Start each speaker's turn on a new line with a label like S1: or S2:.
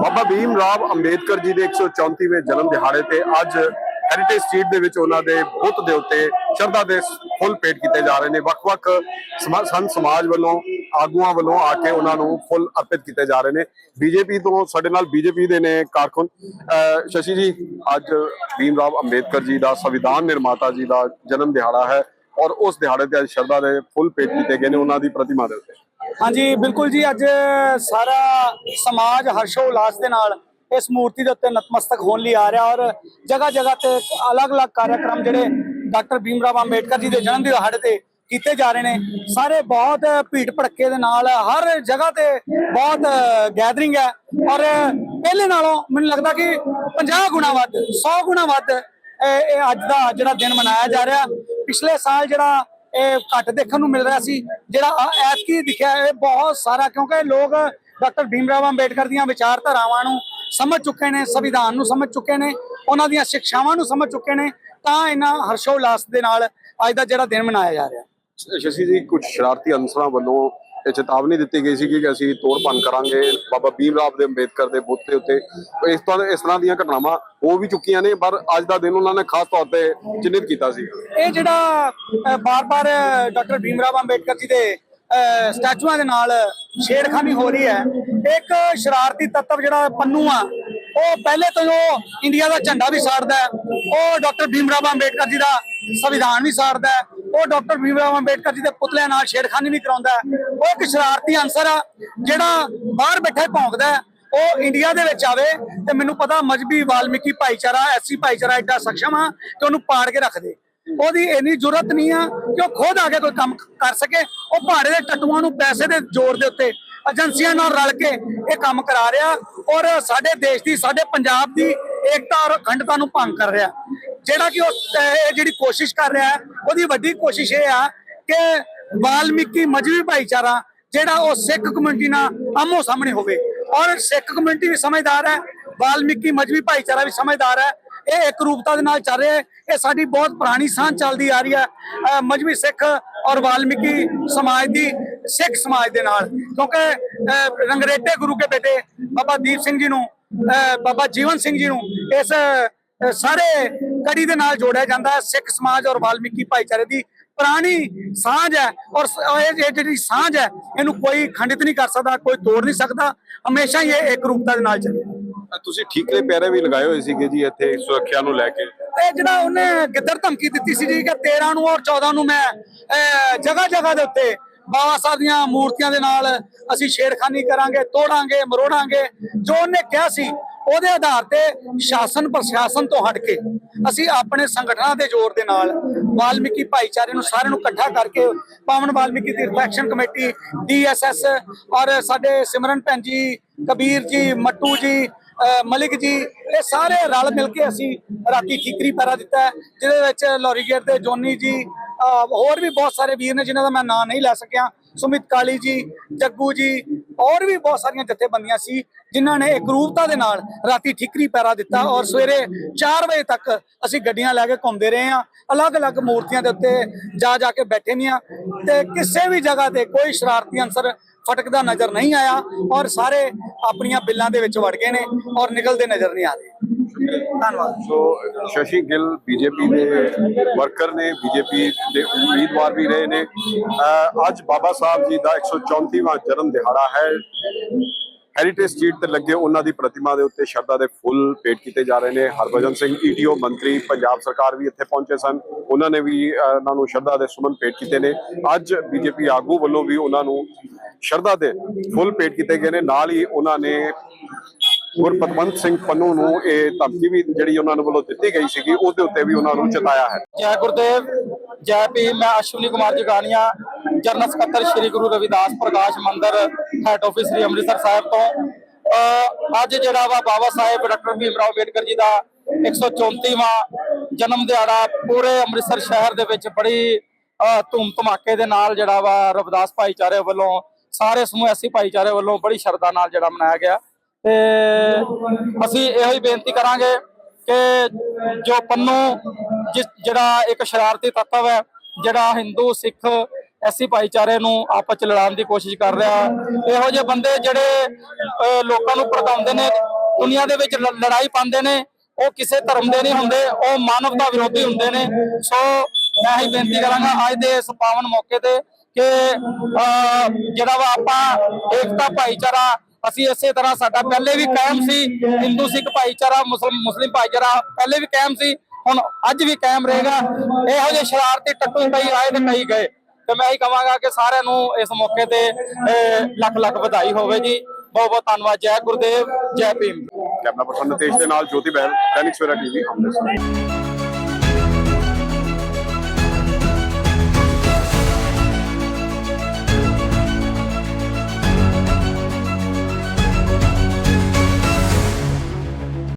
S1: ਬਾਬਾ ਭੀਮ ਰਾਵ ਅੰਬੇਦਕਰ ਜੀ ਦੇ 134ਵੇਂ ਜਨਮ ਦਿਹਾੜੇ ਤੇ ਅੱਜ ਹੈਰੀਟੇਜ ਸਟਰੀਟ ਦੇ ਵਿੱਚ ਉਹਨਾਂ ਦੇ ਬੁੱਤ ਦੇ ਉੱਤੇ ਸ਼ਰਧਾ ਦੇ ਫੁੱਲ ਭੇਟ ਕੀਤੇ ਜਾ ਰਹੇ ਨੇ। ਵੱਖ-ਵੱਖ ਸੰਤ ਸਮਾਜ ਵੱਲੋਂ, ਆਗੂਆਂ ਵੱਲੋਂ ਆ ਕੇ ਉਹਨਾਂ ਨੂੰ ਫੁੱਲ ਅਰਪਿਤ ਕੀਤੇ ਜਾ ਰਹੇ ਨੇ। ਬੀਜੇਪੀ ਤੋਂ ਸਾਡੇ ਨਾਲ ਬੀਜੇਪੀ ਦੇ ਨੇ ਕਾਰਕੁਨ। ਅਹ ਸ਼ਸ਼ੀ ਜੀ, ਅੱਜ ਭੀਮ ਰਾਵ ਅੰਬੇਦਕਰ ਜੀ ਦਾ ਸੰਵਿਧਾਨ ਨਿਰਮਾਤਾ ਜੀ ਦਾ ਜਨਮ ਦਿਹਾੜਾ ਹੈ ਔਰ ਉਸ ਦਿਹਾੜੇ ਤੇ ਅੱਜ ਸ਼ਰਧਾ ਦੇ ਫੁੱਲ ਭੇਟ ਕੀਤੇ ਗਏ ਨੇ ਉਹਨਾਂ ਦੀ ਪ੍ਰਤਿਮਾ ਦੇ ਉੱਤੇ।
S2: ਹਾਂਜੀ, ਬਿਲਕੁਲ ਜੀ, ਅੱਜ ਸਾਰਾ ਸਮਾਜ ਹਰਸ਼ੋ ਉਲਾਸ ਦੇ ਨਾਲ ਇਸ ਮੂਰਤੀ ਦੇ ਉੱਤੇ ਨਤਮਸਤਕ ਹੋਣ ਲਈ ਆ ਰਿਹਾ ਔਰ ਜਗ੍ਹਾ ਜਗ੍ਹਾ ਤੇ ਅਲੱਗ-ਅਲੱਗ ਕਾਰਜਕ੍ਰਮ ਜਿਹੜੇ ਡਾਕਟਰ ਭੀਮ ਰਾਵ ਅੰਬੇਡਕਰ ਜੀ ਦੇ ਜਨਮ ਦਿਹਾੜੇ ਤੇ ਕੀਤੇ ਜਾ ਰਹੇ ਨੇ। ਸਾਰੇ ਬਹੁਤ ਭੀੜ ਭੜੱਕੇ ਦੇ ਨਾਲ ਹਰ ਜਗ੍ਹਾ ਤੇ ਬਹੁਤ ਗੈਦਰਿੰਗ ਹੈ ਔਰ ਪਹਿਲੇ ਨਾਲੋਂ ਮੈਨੂੰ ਲੱਗਦਾ ਕਿ 50 ਗੁਣਾ ਵੱਧ 100 ਗੁਣਾ ਵੱਧ ਇਹ ਅੱਜ ਦਾ ਜਿਹੜਾ ਦਿਨ ਮਨਾਇਆ ਜਾ ਰਿਹਾ। ਪਿਛਲੇ ਸਾਲ ਜਿਹੜਾ ਇਹ ਘੱਟ ਦੇਖਣ ਨੂੰ ਮਿਲ ਰਿਹਾ ਸੀ। ਜਿਹੜਾ ਐਤਕੀ ਦਿਖਿਆ, ਇਹ ਬਹੁਤ ਸਾਰਾ ਕਿਉਂਕਿ ਲੋਕ ਡਾਕਟਰ ਭੀਮ ਰਾਵ ਅੰਬੇਡਕਰ ਦੀਆਂ ਵਿਚਾਰਧਾਰਾਵਾਂ ਨੂੰ ਸਮਝ ਚੁੱਕੇ ਨੇ, ਸੰਵਿਧਾਨ ਨੂੰ ਸਮਝ ਚੁੱਕੇ ਨੇ, ਉਹਨਾਂ ਦੀਆਂ ਸਿੱਖਿਆਵਾਂ ਨੂੰ ਸਮਝ ਚੁੱਕੇ ਨੇ, ਤਾਂ ਇਹਨਾਂ ਹਰਸ਼ੋਲਾਸ ਦੇ ਨਾਲ ਅੱਜ ਦਾ ਜਿਹੜਾ ਦਿਨ ਮਨਾਇਆ ਜਾ ਰਿਹਾ।
S1: ਸ਼ਸ਼ੀ ਜੀ, ਕੁਝ ਸ਼ਰਾਰਤੀ ਅਨਸਰਾਂ ਵੱਲੋਂ ਇਹ ਚੇਤਾਵਨੀ ਦਿੱਤੀ ਗਈ ਸੀ ਕਿ ਅਸੀਂ ਤੋੜ ਭੰਨ ਕਰਾਂਗੇ। ਬਾਬਾ ਭੀਮ ਰਾਵ ਦੇ ਅੰਬੇਦਕਰ ਦੇ ਬੁੱਤ ਦੇ ਉੱਤੇ। ਇਸ ਤਰ੍ਹਾਂ ਇਸ ਤਰ੍ਹਾਂ ਦੀਆਂ ਘਟਨਾਵਾਂ ਹੋ ਵੀ ਚੁੱਕੀਆਂ ਨੇ, ਪਰ ਅੱਜ ਦਾ ਦਿਨ ਉਹਨਾਂ ਨੇ ਖਾਸ ਤੌਰ ਤੇ ਚਿੰਨ੍ਹਿਤ ਕੀਤਾ ਸੀ।
S2: ਇਹ ਜਿਹੜਾ ਬਾਰ-ਬਾਰ ਡਾਕਟਰ ਭੀਮ ਰਾਵ ਅੰਬੇਡਕਰ ਜੀ ਦੇ ਸਟੈਚੂਆਂ ਦੇ ਨਾਲ ਛੇੜਖਾਨੀ ਹੋ ਰਹੀ ਹੈ। ਇੱਕ ਸ਼ਰਾਰਤੀ ਤੱਤਵ ਜਿਹੜਾ ਪੰਨੂ ਆ, ਉਹ ਪਹਿਲੇ ਤੋਂ ਉਹ ਇੰਡੀਆ ਦਾ ਝੰਡਾ ਵੀ ਸਾੜਦਾ ਹੈ। ਉਹ ਡਾਕਟਰ ਭੀਮ ਰਾਵ ਅੰਬੇਡਕਰ ਜੀ ਦਾ ਸੰਵਿਧਾਨ ਵੀ ਸਾੜਦਾ ਹੈ। ਉਹ ਡਾਕਟਰ ਭੀਮ ਰਾਵ ਅੰਬੇਡਕਰ ਜੀ ਦੇ ਪੁਤਲਿਆਂ ਨਾਲ ਛੇੜਖਾਨੀ ਵੀ ਕਰਾਉਂਦਾ। ਹੈ ਉਹ ਇੱਕ ਸ਼ਰਾਰਤੀ ਅਨਸਰ ਆ, ਜਿਹੜਾ ਬਾਹਰ ਬੈਠਾ ਭੌਂਕਦਾ ਉਹ ਇੰਡੀਆ ਦੇ ਵਿੱਚ ਆਵੇ ਤੇ ਮੈਨੂੰ ਪਤਾ ਮਜਬੀ ਵਾਲਮੀਕੀ ਭਾਈਚਾਰਾ ਐਸੀ ਭਾਈਚਾਰਾ ਐਡਾ ਸક્ષਮ ਆ ਕਿ ਉਹਨੂੰ ਪਾੜ ਕੇ ਰੱਖ ਦੇ। ਉਹਦੀ ਇੰਨੀ ਜ਼ਰੂਰਤ ਨਹੀਂ ਆ ਕਿ ਉਹ ਖੁਦ ਆ ਕੇ ਕੋਈ ਕੰਮ ਕਰ ਸਕੇ। ਉਹ ਪਹਾੜੇ ਦੇ ਟੱਟੂਆਂ ਨੂੰ ਪੈਸੇ ਦੇ ਜ਼ੋਰ ਦੇ ਉੱਤੇ ਏਜੰਸੀਆਂ ਨਾਲ ਰਲ ਕੇ ਇਹ ਕੰਮ ਕਰਾ ਰਿਹਾ ਔਰ ਸਾਡੇ ਦੇਸ਼ ਦੀ, ਸਾਡੇ ਪੰਜਾਬ ਦੀ ਏਕਤਾ ਔਰ ਅਖੰਡਤਾ ਨੂੰ ਭੰਗ ਕਰ ਰਿਹਾ। ਜਿਹੜਾ ਕਿ ਉਹ ਇਹ ਜਿਹੜੀ ਕੋਸ਼ਿਸ਼ ਕਰ ਰਿਹਾ ਹੈ, ਉਹਦੀ ਵੱਡੀ ਕੋਸ਼ਿਸ਼ ਇਹ ਆ ਕਿ ਵਾਲਮੀਕੀ ਮਜਬੀ ਭਾਈਚਾਰਾ ਜਿਹੜਾ ਉਹ ਸਿੱਖ ਕਮਿਊਨਿਟੀ ਨਾਲ ਆਮੋ ਸਾਹਮਣੇ ਹੋਵੇ। ਔਰ ਸਿੱਖ ਕਮਿਊਨਿਟੀ ਵੀ ਸਮਝਦਾਰ ਹੈ ਵਾਲਮੀਕੀ ਮਜਬੀ ਭਾਈਚਾਰਾ ਵੀ ਸਮਝਦਾਰ ਹੈ। ਇਹ ਇੱਕ ਰੂਪਤਾ ਦੇ ਨਾਲ ਚੱਲ ਰਿਹਾ ਹੈ। ਇਹ ਸਾਡੀ ਬਹੁਤ ਪੁਰਾਣੀ ਸਾਂਝ ਚੱਲਦੀ ਆ ਰਹੀ ਹੈ ਅਹ ਮਜਬੀ ਸਿੱਖ ਔਰ ਵਾਲਮੀਕੀ ਸਮਾਜ ਦੀ ਸਿੱਖ ਸਮਾਜ ਦੇ ਨਾਲ। ਕਿਉਂਕਿ ਰੰਗਰੇਟੇ ਗੁਰੂ ਕੇ ਬੇਟੇ ਬਾਬਾ ਦੀਪ ਸਿੰਘ ਜੀ ਨੂੰ ਬਾਬਾ ਜੀਵਨ ਸਿੰਘ ਜੀ ਨੂੰ ਇਸ ਸਾਰੇ ਕੜੀ ਦੇ ਨਾਲ ਜੋੜਿਆ ਜਾਂਦਾ ਹੈ। ਸਿੱਖ ਸਮਾਜ ਔਰ ਵਾਲਮੀਕੀ ਭਾਈਚਾਰੇ ਦੀ ਪੁਰਾਣੀ ਸਾਂਝ ਹੈ ਔਰ ਇਹ ਜਿਹੜੀ ਸਾਂਝ ਹੈ ਇਹਨੂੰ ਕੋਈ ਖੰਡਿਤ ਨਹੀਂ ਕਰ ਸਕਦਾ ਕੋਈ ਤੋੜ ਨਹੀਂ ਸਕਦਾ। ਹਮੇਸ਼ਾ ਹੀ ਇਹ ਇੱਕ ਰੂਪਤਾ ਦੇ ਨਾਲ ਚੱਲੇ
S1: ਤੁਸੀਂ ਠੀਕਰੇ ਪੈਰੇ ਵੀ ਲਗਾਏ ਹੋਏ ਸੀਗੇ ਜੀ ਇੱਥੇ ਸੁਰੱਖਿਆ ਨੂੰ ਲੈ ਕੇ।
S2: ਇਹ ਜਿਹੜਾ ਉਹਨੇ ਗਿੱਦੜ ਧਮਕੀ ਦਿੱਤੀ ਸੀ ਜੀ ਕਿ 13 ਨੂੰ ਔਰ 14 ਨੂੰ ਮੈਂ ਜਗ੍ਹਾ ਜਗ੍ਹਾ ਦੇ ਉੱਤੇ ਬਾਬਾ ਸਾਹਿਬ ਦੀਆਂ ਮੂਰਤੀਆਂ ਦੇ ਨਾਲ ਅਸੀਂ ਛੇੜਖਾਨੀ ਕਰਾਂਗੇ ਤੋੜਾਂਗੇ ਮਰੋੜਾਂਗੇ। ਜੋ ਉਹਨੇ ਕਿਹਾ ਸੀ ਉਹਦੇ ਆਧਾਰ ਤੇ ਸ਼ਾਸਨ ਪ੍ਰਸ਼ਾਸਨ ਤੋਂ ਹਟ ਕੇ ਅਸੀਂ ਆਪਣੇ ਸੰਗਠਨਾਂ ਦੇ ਜ਼ੋਰ ਦੇ ਨਾਲ ਵਾਲਮੀਕੀ ਭਾਈਚਾਰੇ ਨੂੰ ਸਾਰਿਆਂ ਨੂੰ ਇਕੱਠਾ ਕਰਕੇ ਪਾਵਨ ਵਾਲਮੀਕੀ ਤੀਰਥ ਐਕਸ਼ਨ ਕਮੇਟੀ, ਡੀਐਸਐਸ ਔਰ ਸਾਡੇ ਸਿਮਰਨ ਭੈਣ ਜੀ, ਕਬੀਰ ਜੀ, ਮੱਟੂ ਜੀ ਮਲਿਕ ਜੀ, ਇਹ ਸਾਰੇ ਰਲ ਮਿਲ ਕੇ ਅਸੀਂ ਰਾਤੀ ਠੀਕਰੀ ਪੈਰਾ ਦਿੱਤਾ ਜਿਹਦੇ ਵਿੱਚ ਲੋਰੀ ਗੇਟ ਦੇ ਜੋਨੀ ਜੀ ਹੋਰ ਵੀ ਬਹੁਤ ਸਾਰੇ ਵੀਰ ਨੇ ਜਿਨ੍ਹਾਂ ਦਾ ਮੈਂ ਨਾਂ ਨਹੀਂ ਲੈ ਸਕਿਆ। ਸੁਮਿਤ ਕਾਲੀ ਜੀ, ਜੱਗੂ ਜੀ, ਔਰ ਵੀ ਬਹੁਤ ਸਾਰੀਆਂ ਜਥੇਬੰਦੀਆਂ ਸੀ, ਜਿਨ੍ਹਾਂ ਨੇ ਇਕਰੂਪਤਾ ਦੇ ਨਾਲ ਰਾਤੀ ਠੀਕਰੀ ਪੈਰਾ ਦਿੱਤਾ ਔਰ ਸਵੇਰੇ 4 ਵਜੇ ਤੱਕ ਅਸੀਂ ਗੱਡੀਆਂ ਲੈ ਕੇ ਘੁੰਮਦੇ ਰਹੇ ਹਾਂ। ਅਲੱਗ-ਅਲੱਗ ਮੂਰਤੀਆਂ ਦੇ ਉੱਤੇ ਜਾ ਜਾ ਕੇ ਬੈਠੇ ਨਹੀਂ ਆ ਤੇ ਕਿਸੇ ਵੀ ਜਗ੍ਹਾ ਤੇ ਕੋਈ ਸ਼ਰਾਰਤੀ ਅੰਸਰ ਫਟਕਦਾ ਨਜ਼ਰ ਨਹੀਂ ਆਇਆ ਔਰ ਸਾਰੇ ਆਪਣੀਆਂ ਬਿੱਲਾਂ ਦੇ ਵਿੱਚ ਵੜ ਗਏ ਨੇ ਔਰ ਨਿਕਲਦੇ ਨਜ਼ਰ ਨਹੀਂ ਆ ਰਹੇ। ਧੰਨਵਾਦ।
S1: ਸੋ ਸ਼ਸ਼ੀ ਗਿੱਲ ਬੀਜੇਪੀ ਦੇ ਵਰਕਰ ਨੇ, ਬੀਜੇਪੀ ਦੇ ਉਮੀਦਵਾਰ ਵੀ ਰਹੇ ਨੇ। ਅੱਜ ਬਾਬਾ ਸਾਹਿਬ ਜੀ ਦਾ 134ਵਾਂ ਜਨਮ ਦਿਹਾੜਾ ਹੈ। ਹੈਰੀਟੇਜ ਸਟਰੀਟ ਤੇ ਲੱਗੇ ਉਹਨਾਂ ਦੀ ਪ੍ਰਤਿਮਾ ਦੇ ਉੱਤੇ ਸ਼ਰਧਾ ਦੇ ਫੁੱਲ ਭੇਟ ਕੀਤੇ ਜਾ ਰਹੇ ਨੇ। ਹਰਭਜਨ ਸਿੰਘ ਈਟੀਓ ਮੰਤਰੀ, ਪੰਜਾਬ ਸਰਕਾਰ ਵੀ ਇੱਥੇ ਪਹੁੰਚੇ ਸਨ। ਉਹਨਾਂ ਨੇ ਵੀ ਉਹਨਾਂ ਨੂੰ ਸ਼ਰਧਾ ਦੇ ਸੁਮਨ ਭੇਟ ਕੀਤੇ ਨੇ। ਅੱਜ ਬੀਜੇਪੀ ਆਗੂ ਵੱਲੋਂ ਵੀ ਉਹਨਾਂ ਨੂੰ ਸ਼ਰਧਾ ਦੇ ਫੁੱਲ ਭੇਟ ਕੀਤੇ ਗਏ ਨੇ। ਨਾਲ ਹੀ ਉਹਨਾਂ ਨੇ ਗੁਰਪਤਵੰਤ ਸਿੰਘ ਪੰਨੂ ਨੂੰ ਇਹ ਧਮਕੀ ਵੀ ਜਿਹੜੀ ਉਹਨਾਂ ਨੂੰ ਵੱਲੋਂ ਦਿੱਤੀ ਗਈ ਸੀਗੀ, ਉਹਦੇ ਉੱਤੇ ਵੀ ਉਹਨਾਂ ਨੂੰ ਚਿਤਾਇਆ ਹੈ।
S3: ਜੈ ਗੁਰਦੇਵ, ਜੈ ਭੀਮ, ਮੈਂ ਅਸ਼ਵਨੀ ਕੁਮਾਰ ਜਗਾਨੀਆ ਜਨਰਲ ਸਕੱਤਰ ਸ੍ਰੀ ਗੁਰੂ ਰਵਿਦਾਸ ਪ੍ਰਕਾਸ਼ ਮੰਦਿਰ ਹੈਡ ਆਫਿਸ ਸ੍ਰੀ ਅੰਮ੍ਰਿਤਸਰ ਸਾਹਿਬ ਤੋਂ। ਅੱਜ ਜਿਹੜਾ ਵਾ ਬਾਬਾ ਸਾਹਿਬ ਡਾਕਟਰ ਭੀਮ ਰਾਓ ਅੰਬੇਡਕਰ ਜੀ ਦਾ 134ਵਾਂ ਜਨਮ ਦਿਹਾੜਾ ਪੂਰੇ ਅੰਮ੍ਰਿਤਸਰ ਸ਼ਹਿਰ ਦੇ ਵਿੱਚ ਬੜੀ ਧੂਮ ਧਮਾਕੇ ਦੇ ਨਾਲ ਜਿਹੜਾ ਵਾ ਰਵਿਦਾਸ ਭਾਈਚਾਰੇ ਵੱਲੋਂ, ਸਾਰੇ ਸਮੂਹ ਐਸੀ ਭਾਈਚਾਰੇ ਵੱਲੋਂ ਬੜੀ ਸ਼ਰਧਾ ਨਾਲ ਜਿਹੜਾ ਮਨਾਇਆ ਗਿਆ। ਤੇ ਅਸੀਂ ਇਹੋ ਹੀ ਬੇਨਤੀ ਕਰਾਂਗੇ ਕਿ ਜੋ ਪੰਨੂ ਜਿਸ ਜਿਹੜਾ ਇੱਕ ਸ਼ਰਾਰਤੀ ਤੱਤਵ ਹੈ ਜਿਹੜਾ ਹਿੰਦੂ ਸਿੱਖ ਐਸੀ ਭਾਈਚਾਰੇ ਨੂੰ ਆਪਸ ਚ ਲੜਾਉਣ ਦੀ ਕੋਸ਼ਿਸ਼ ਕਰ ਰਿਹਾ ਇਹੋ ਜਿਹੇ ਬੰਦੇ ਜਿਹੜੇ ਲੋਕਾਂ ਨੂੰ ਭੜਕਾਉਂਦੇ ਨੇ ਦੁਨੀਆ ਦੇ ਵਿੱਚ ਲ- ਲੜਾਈ ਪਾਉਂਦੇ ਨੇ ਉਹ ਕਿਸੇ ਧਰਮ ਦੇ ਨਹੀਂ ਹੁੰਦੇ ਉਹ ਮਾਨਵਤਾ ਵਿਰੋਧੀ ਹੁੰਦੇ ਨੇ। ਸੋ ਮੈਂ ਹੀ ਬੇਨਤੀ ਕਰਾਂਗਾ ਅੱਜ ਦੇ ਇਸ ਪਾਵਨ ਮੌਕੇ ਤੇ ਕਿ ਅਹ, ਜਿਹੜਾ ਵਾ ਆਪਾਂ ਏਕਤਾ ਭਾਈਚਾਰਾ ਅਸੀਂ ਇਸੇ ਤਰ੍ਹਾਂ ਸਾਡਾ ਪਹਿਲੇ ਵੀ ਕਾਇਮ ਸੀ, ਹਿੰਦੂ, ਸਿੱਖ ਭਾਈਚਾਰਾ ਮੁਸਲਿਮ ਮੁਸਲਿਮ ਭਾਈਚਾਰਾ ਪਹਿਲੇ ਵੀ ਕਾਇਮ ਸੀ, ਹੁਣ ਅੱਜ ਵੀ ਕਾਇਮ ਰਹੇਗਾ। ਇਹੋ ਜਿਹੇ ਸ਼ਰਾਰਤੀ ਟੱਟੂ ਕਈ ਆਏ ਤੇ ਕਈ ਗਏ। ਤੇ ਮੈਂ ਹੀ ਕਹਾਂਗਾ ਕਿ ਸਾਰਿਆਂ ਨੂੰ ਇਸ ਮੌਕੇ ਤੇ ਲੱਖ ਲੱਖ ਵਧਾਈ ਹੋਵੇ ਜੀ ਬਹੁਤ ਬਹੁਤ ਧੰਨਵਾਦ। ਜੈ ਗੁਰਦੇਵ, ਜੈ ਭੀਮ।
S1: ਕੈਮਰਾ ਪਰਸਨ ਨਿਤੇਸ਼ ਦੇ ਨਾਲ ਜੋਤੀ ਬਹਿਲ, ਦੈਨਿਕ ਸਵੇਰਾ ਟੀਵੀ, ਅੰਮ੍ਰਿਤਸਰ।